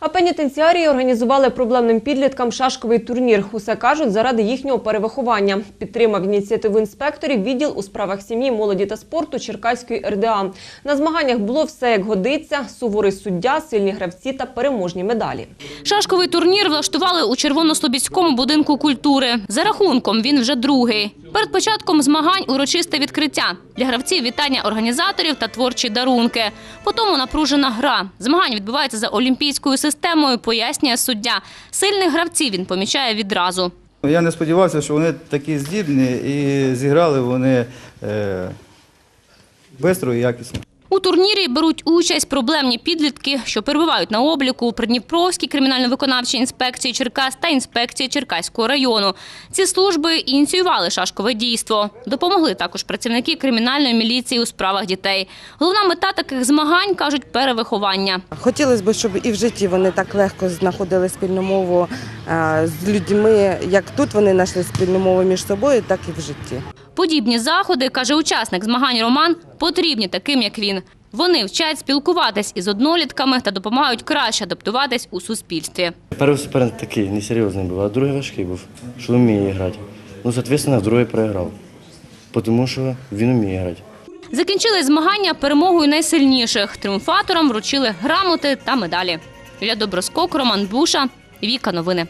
А пенітенціарії організували проблемним підліткам шашковий турнір. Усе кажуть, заради їхнього перевиховання. Підтримав ініціативу інспекторів відділ у справах сім'ї, молоді та спорту Черкаської РДА. На змаганнях було все як годиться: суворий суддя, сильні гравці та переможні медалі. Шашковий турнір влаштували у Червонослобідському будинку культури. За рахунком він вже другий. Перед початком змагань урочисте відкриття. Для гравців вітання організаторів та творчі дарунки. Потім напружена гра. Змагання відбуваються за олімпійською системою, пояснює суддя. Сильних гравців він помічає відразу. Я не сподівався, що вони такі здібні і зіграли вони е, швидко і якісно. У турнірі беруть участь проблемні підлітки, що перебувають на обліку у Придніпровській кримінально-виконавчій інспекції Черкас та інспекції Черкаського району. Ці служби ініціювали шашкове дійство. Допомогли також працівники кримінальної міліції у справах дітей. Головна мета таких змагань кажуть перевиховання. Хотілося б, щоб і в житті вони так легко знаходили спільну мову з людьми, як тут вони знайшли спільну мову між собою, так і в житті. Подібні заходи, каже учасник змагань Роман, потрібні таким, як він. Вони вчать спілкуватись із однолітками та допомагають краще адаптуватись у суспільстві. Перший суперник такий несерйозний був, а другий важкий був, що вміє грати. Ну, соответственно, другий програв, тому що він вміє грати. Закінчили змагання перемогою найсильніших. Тріумфаторам вручили грамоти та медалі. Ілля Доброскок, Роман Буша, Віка Новини.